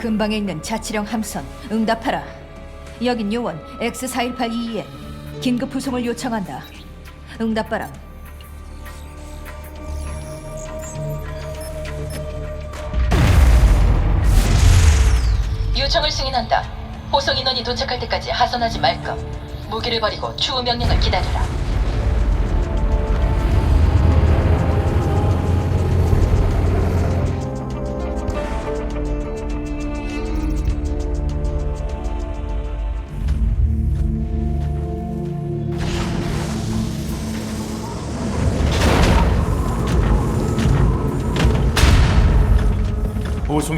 근방에 있는 자치령 함선 응답하라. 여긴 요원 X41822에 긴급 후송을 요청한다. 응답바람. 요청을 승인한다. 호송 인원이 도착할 때까지 하선하지 말것. 무기를 버리고 추후 명령을 기다리라.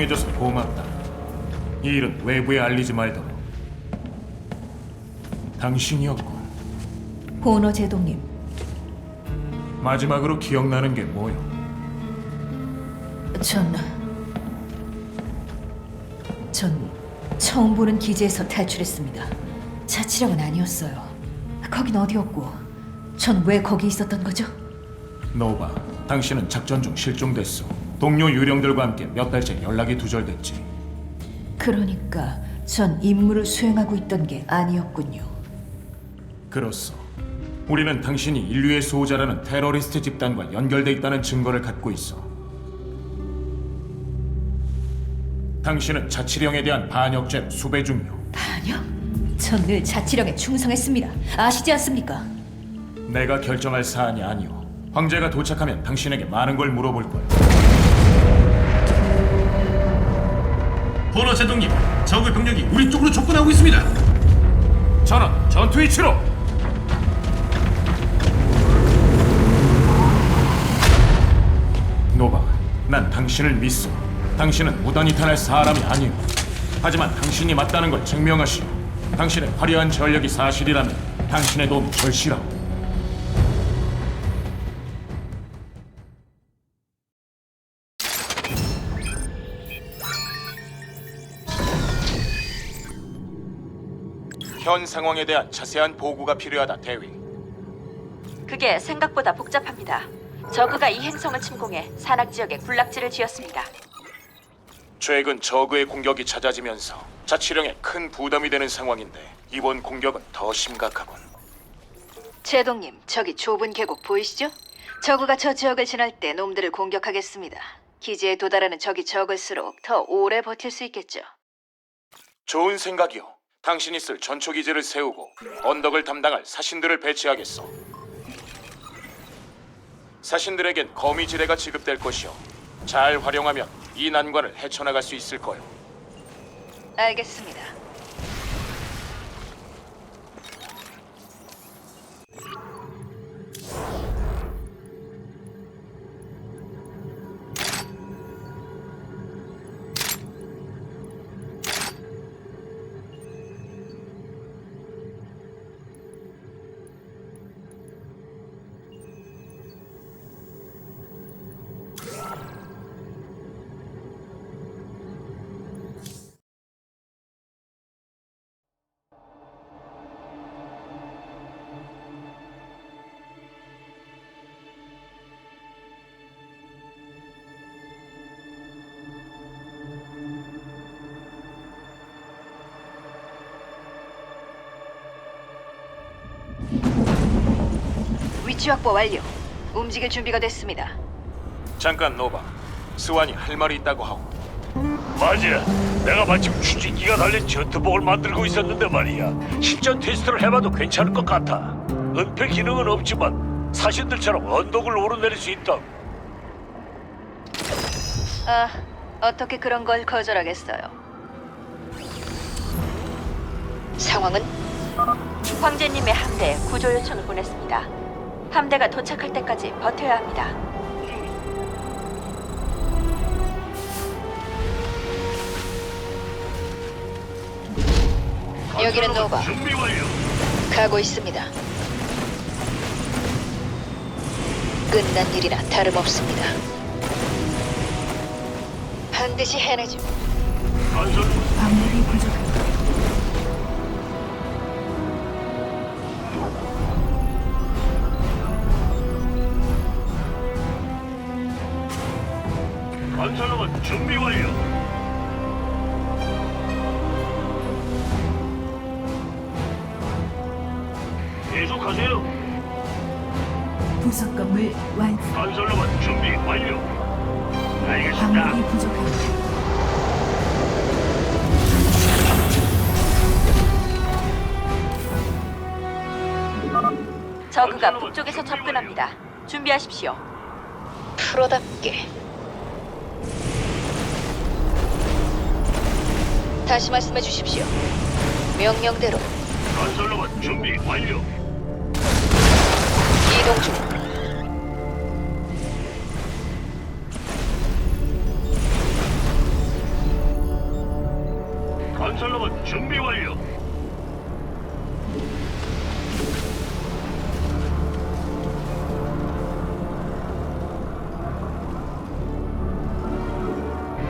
보송해줘서 고맙다. 이 일은 외부에 알리지 말도록. 당신이었군. 보너 제동님. 마지막으로 기억나는 게 뭐요? 전... 전 처음 보는 기지에서 탈출했습니다. 자치령은 아니었어요. 거긴 어디였고, 전 왜 거기 있었던 거죠? 노바, 당신은 작전 중 실종됐어. 동료 유령들과 함께 몇 달째 연락이 두절됐지. 그러니까 전 임무를 수행하고 있던 게 아니었군요. 그렇소. 우리는 당신이 인류의 수호자라는 테러리스트 집단과 연결돼 있다는 증거를 갖고 있어. 당신은 자치령에 대한 반역죄 수배 중요. 반역? 전 늘 자치령에 충성했습니다. 아시지 않습니까? 내가 결정할 사안이 아니오. 황제가 도착하면 당신에게 많은 걸 물어볼 거야. 보너 제동님, 적의 병력이 우리 쪽으로 접근하고 있습니다. 전원 전투 위치로. 노바, 난 당신을 믿소. 당신은 무단히 탄할 사람이 아니오. 하지만 당신이 맞다는 걸 증명하시오. 당신의 화려한 전력이 사실이라면 당신의 도움이 절실하오. 현 상황에 대한 자세한 보고가 필요하다, 대위. 그게 생각보다 복잡합니다. 저그가 이 행성을 침공해 산악 지역에 군락지를 지었습니다. 최근 저그의 공격이 잦아지면서 자치령에 큰 부담이 되는 상황인데 이번 공격은 더 심각하군. 제동님, 저기 좁은 계곡 보이시죠? 저그가 저 지역을 지날 때 놈들을 공격하겠습니다. 기지에 도달하는 적이 적을수록 더 오래 버틸 수 있겠죠. 좋은 생각이요. 당신이 쓸 전초 기지를 세우고 언덕을 담당할 사신들을 배치하겠어. 사신들에겐 거미지대가 지급될 것이요. 잘 활용하면 이 난관을 헤쳐나갈 수 있을 거요. 알겠습니다. 위치 확보 완료. 움직일 준비가 됐습니다. 잠깐 노바. 스완이 할 말이 있다고 하고. 맞아. 내가 마침 추진기가 달린 전투복을 만들고 있었는데 말이야. 실전 테스트를 해봐도 괜찮을 것 같아. 은폐 기능은 없지만 사신들처럼 언덕을 오르내릴 수 있다. 아, 어떻게 그런 걸 거절하겠어요? 상황은 황제님의 함대에 구조 요청을 보냈습니다. 함대가 도착할 때까지 버텨야 합니다. 여기는 노바. 준비 완료. 가고 있습니다. 끝난 일이나 다름없습니다. 반드시 해내죠. 건설 방력이 부족합니다. 건설로봇 준비 완료. 계속하세요. 부속 건물 완성. 건설로봇 준비 완료. 알겠습니다. 광물이 부족합니다. 저그가 북쪽에서 접근합니다. 준비하십시오. 프로답게 다시 말씀해 주십시오. 명령대로 건설로만 준비 완료. 이동 중. 건설로만 준비 완료.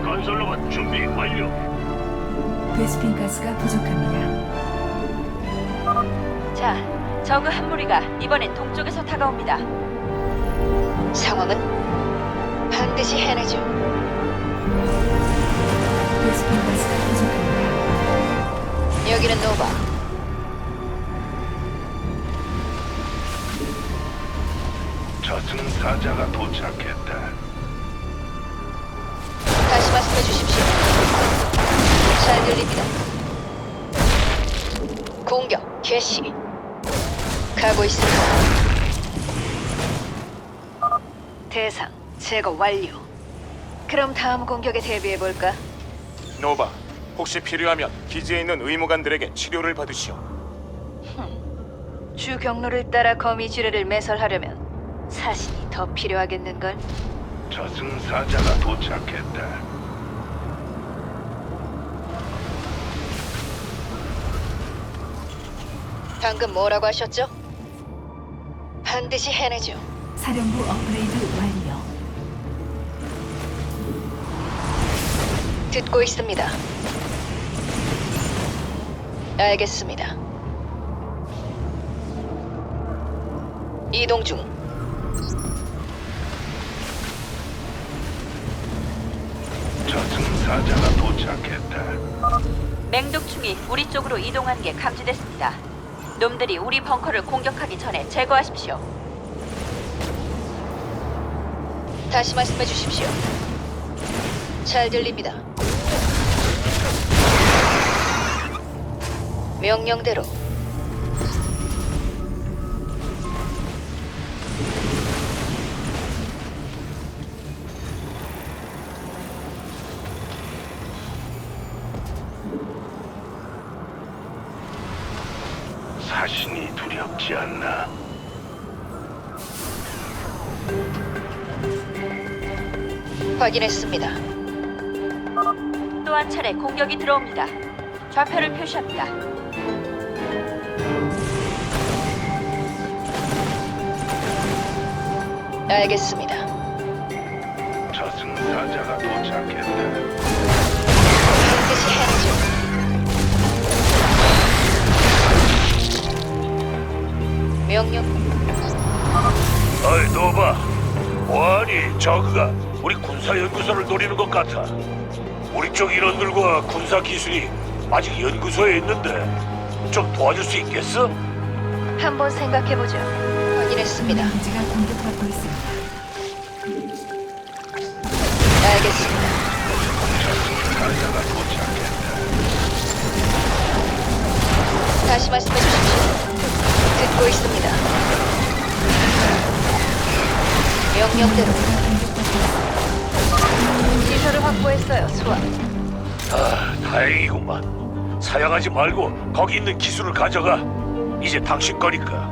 건설로만 준비 완료. 베스핀 가스가 부족합니다. 자, 저그 한 무리가 이번엔 동쪽에서 다가옵니다. 상황은 반드시 해내죠. 베스핀 가스가 부족합니다. 여기는 노바. 저승사자가 도착했다. 다시 말씀해 주십시오. 잘 들립니다. 공격 개시. 가고 있습니다. 대상 제거 완료. 그럼 다음 공격에 대비해 볼까? 노바, 혹시 필요하면 기지에 있는 의무관들에게 치료를 받으시오. 주 경로를 따라 거미 지뢰를 매설하려면 사신이 더 필요하겠는걸? 저승사자가 도착했다. 방금 뭐라고 하셨죠? 반드시 해내죠. 사령부 업그레이드 완료. 듣고 있습니다. 알겠습니다. 이동 중. 저승사자가 도착했다. 맹독충이 우리 쪽으로 이동한 게 감지됐습니다. 놈들이 우리 벙커를 공격하기 전에 제거하십시오. 다시 말씀해 주십시오. 잘 들립니다. 명령대로 사신이 두렵지 않나? 확인했습니다. 또 한 차례 공격이 들어옵니다. 좌표를 표시합니다. 알겠습니다. 저승사자가 도착했다. 반드시 해내죠. 명령 어이 노바, 뭐하니 저그가 우리 군사 연구소를 노리는 것 같아. 우리 쪽 인원들과 군사 기술이 아직 연구소에 있는데 좀 도와줄 수 있겠어? 한번 생각해 보죠. 확인했습니다. 기지가 공격받고 있습니다. 알겠습니다. 저승사자가 도착했다. 다시 말씀해 주십시오. 듣고 있습니다. 명령대로 시설을 확보했어요, 수아. 아, 다행이구만. 사양하지 말고 거기 있는 기술을 가져가. 이제 당신 거니까.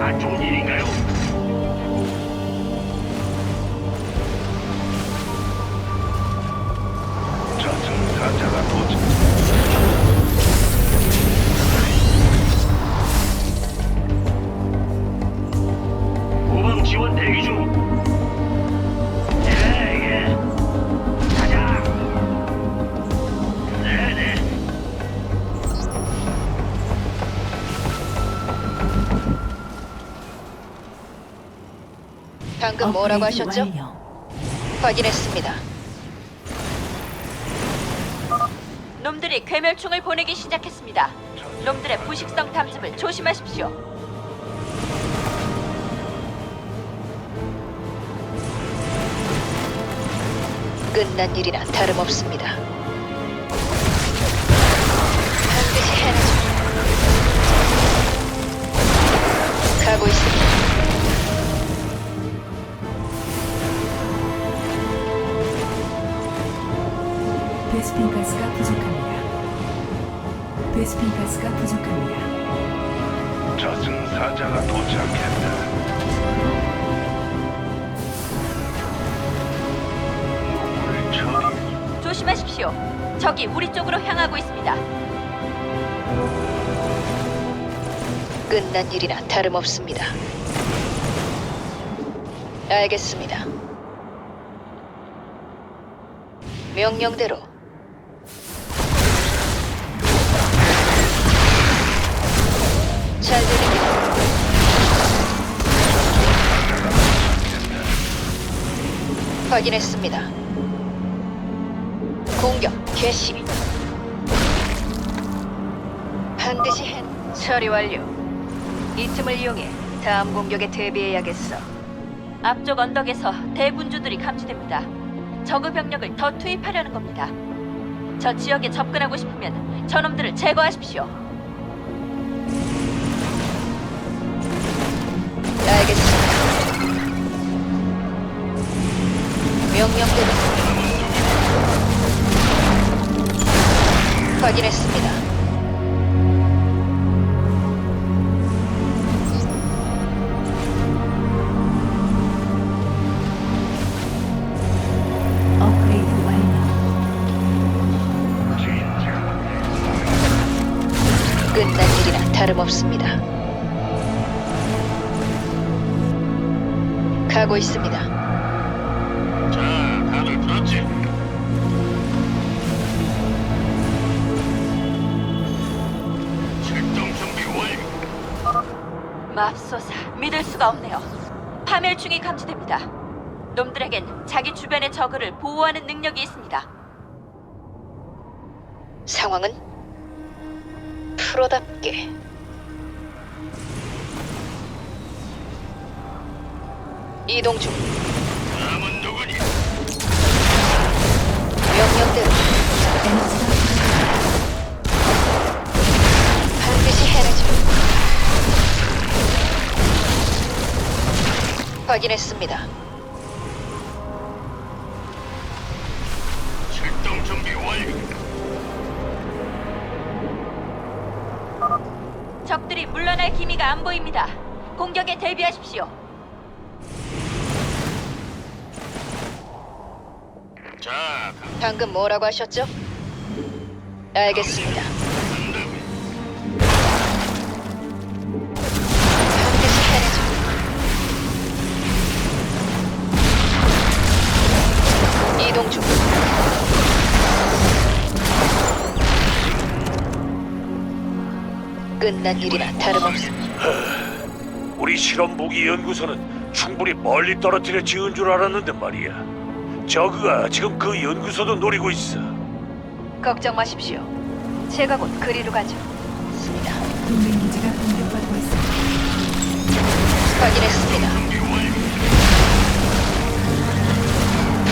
안 좋은 일인가요? 저승사자가 도착. 후방 지원 대기 중. 예, 예. 가자. 네 네. 방금 뭐라고 업그레이드 하셨죠? 완료. 확인했습니다. 놈들이 괴멸충을 보내기 시작했습니다. 놈들의 부식성 탐지을 조심하십시오. 끝난 일이나 다름없습니다. 반드시 해내죠. 가고 있습니다. 베스핀 가스가 부족합니다. 베스핀 가스가 부족합니다. 저승사자가 도착했다. 적이 우리 쪽으로 향하고 있습니다. 끝난 일이나 다름없습니다. 알겠습니다. 명령대로 잘 들립니다. 확인했습니다. 개시. 반드시 해. 처리 완료. 이 틈을 이용해 다음 공격에 대비해야겠어. 앞쪽 언덕에서 대군주들이 감지됩니다. 적의 병력을 더 투입하려는 겁니다. 저 지역에 접근하고 싶으면 저놈들을 제거하십시오. 알겠습니다. 명령대로 확인했습니다. 업그레이드 완료. 끝난 일이나 다름없습니다. 가고 있습니다. 맙소사 믿을 수가 없네요. 파멸충이 감지됩니다. 놈들에겐 자기 주변의 적을 보호하는 능력이 있습니다. 상황은 프로답게 이동 중 남은 누구니? 명령대로 반드시 확인했습니다. 출동 준비 완료. 적들이 물러날 기미가 안 보입니다. 공격에 대비하십시오. 자, 방금 뭐라고 하셨죠? 알겠습니다. 끝난 일이나 다름없습니다. 우리 실험 무기 연구소는 충분히 멀리 떨어뜨려 지은 줄 알았는데 말이야. 저그가 지금 그 연구소도 노리고 있어. 걱정 마십시오. 제가 곧 그리로 가죠. 습니다 동맹 기지가 공격받고 있습니다. 확인했습니다.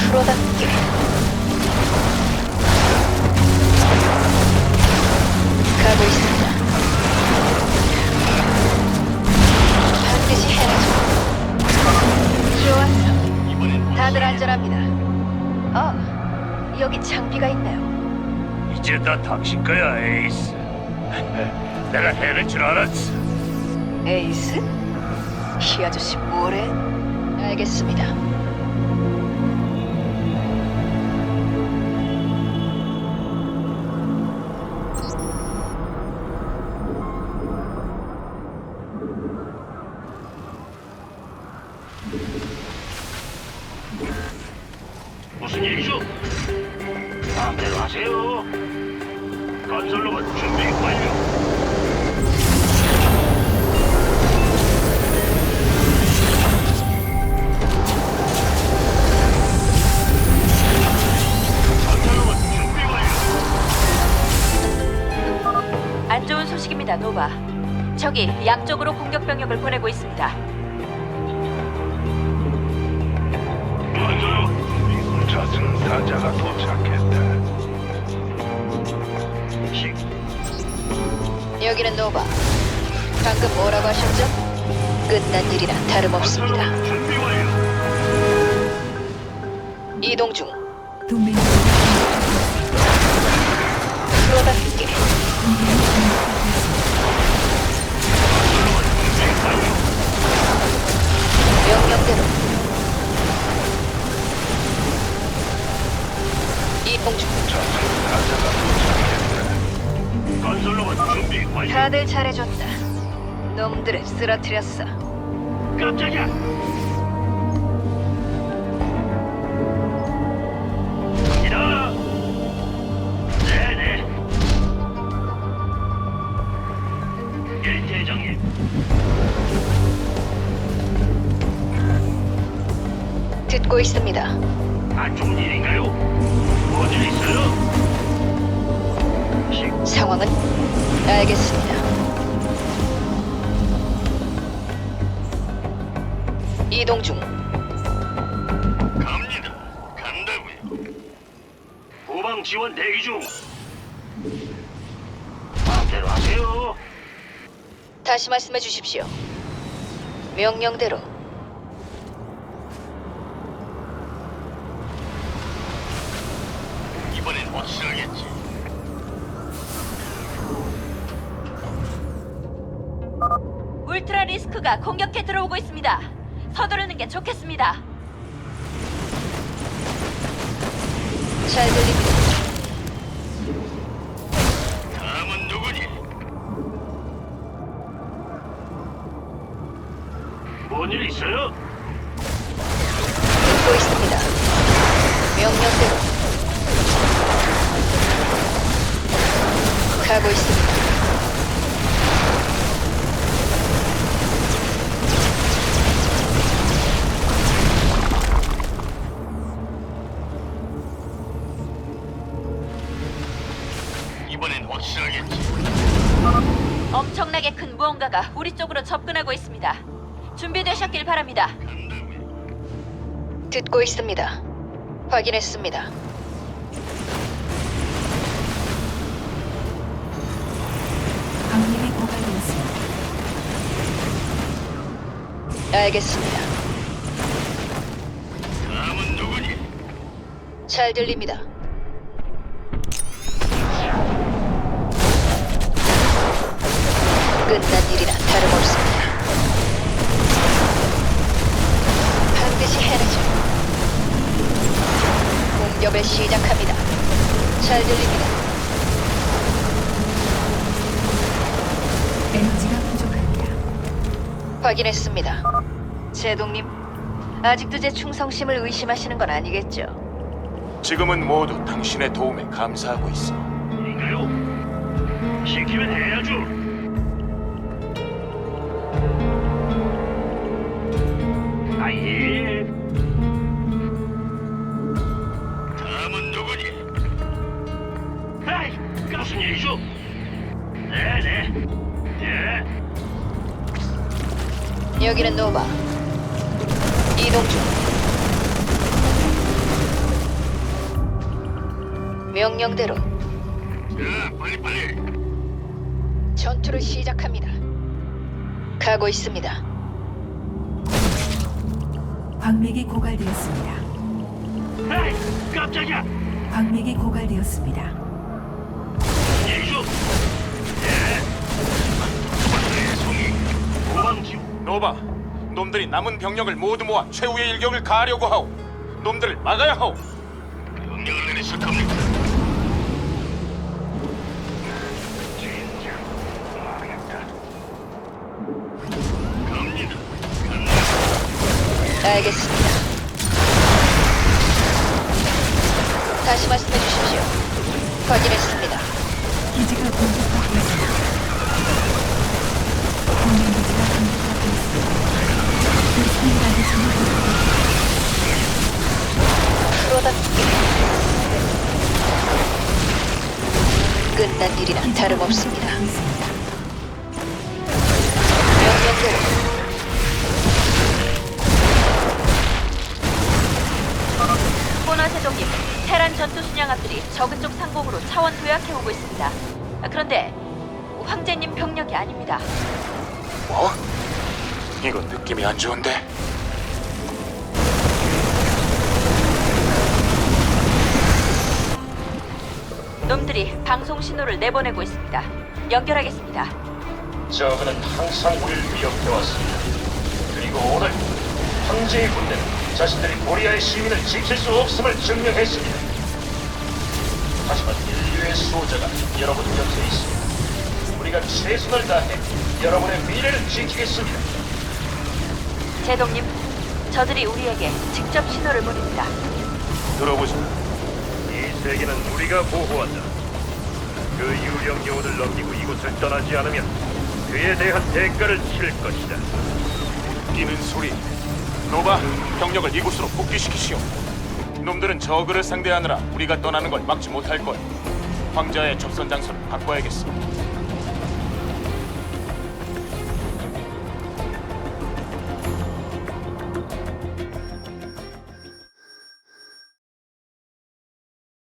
프로답게 가고 있습니다. 다 당신 거야, 에이스. 내가 해낼 줄 알았어. 에이스? 이 아저씨 뭐래? 알겠습니다. 무슨 일이죠? 마음대로 하세요. 준비 완료. 준비 완료. 있습니다, 노바. 적이 양쪽으로 공격 병력을 보내고 있습니다. 저승 사자가 도착했다. 여기는 노바. 방금 뭐라고 하셨죠? 끝난 일이나 다름없습니다. 이동 중. 동맹 기지가 프로답게 명령대로 이동 중. 건설로봇 준비 완료. 다들 잘해줬다. 놈들을 쓰러뜨렸어. 깜짝이야. 네네. 예, 대장님. 듣고 있습니다. 안 좋은 일인가요? 뭔일 있어요? 시- 상황은 알겠습니다. 이동 중. 갑니다. 간다고요. 후방 지원 대기 중. 마음대로 하세요. 다시 말씀해 주십시오. 명령대로 이번엔 확실하겠지. 울트라 리스크가 공격해 들어오고 있습니다. 서두르는 게 좋겠습니다. 잘 들립니다. 다음은 누구니? 뭔 일 있어요? 듣고 있습니다. 명령대로 가고 있습니다. 무언가가 우리 쪽으로 접근하고 있습니다. 준비되셨길 바랍니다. 듣고 있습니다. 확인했습니다. 방력이 고갈되었습니다. 알겠습니다. 다음은 누구니? 잘 들립니다. 끝난 일이나 다름없습니다. 반드시 해내죠. 공격을 시작합니다. 잘 들립니다. 에너지가 부족합니다. 확인했습니다. 제동님, 아직도 제 충성심을 의심하시는 건 아니겠죠? 지금은 모두 당신의 도움에 감사하고 있어. 인가요? 시키면 해야죠. 에이, 무슨 일이죠? 네네. 예. 여기는 노바. 이동 중. 명령대로 자, 빨리 빨리. 전투를 시작합니다. 가고 있습니다. 광맥이 고갈되었습니다. 에이, 깜짝이야. 광맥이 고갈되었습니다. 노바, 놈들이 남은 병력을 모두 모아 최후의 일격을 가하려고 하오. 놈들을 막아야 하오. 명령을 내리실 겁니까? 갑니다. 알겠습니다. 다시 말씀해 주십시오. 확인했습니다. 기지가 공격 프로답게 끝난 일이나 다름없습니다. 있습니다. 코나 제독님, 테란 전투 순양함들이 적은 쪽 상공으로 차원 도약해 오고 있습니다. 아, 그런데 황제님 병력이 아닙니다. 뭐? 이거 느낌이 안 좋은데. 놈들이 방송 신호를 내보내고 있습니다. 연결하겠습니다. 저그는 항상 우리를 위협해왔습니다. 그리고 오늘 황제의 군대는 자신들이 코리아의 시민을 지킬 수 없음을 증명했습니다. 하지만 인류의 수호자가 여러분 곁에 있습니다. 우리가 최선을 다해 여러분의 미래를 지키겠습니다. 제독님, 저들이 우리에게 직접 신호를 보냅니다. 들어보자. 이 세계는 우리가 보호한다. 그 유령 요원을 넘기고 이곳을 떠나지 않으면 그에 대한 대가를 치를 것이다. 뛰는 소리. 노바, 병력을 이곳으로 복귀시키시오. 놈들은 저그를 상대하느라 우리가 떠나는 걸 막지 못할 거야. 황자의 접선 장소를 바꿔야겠어.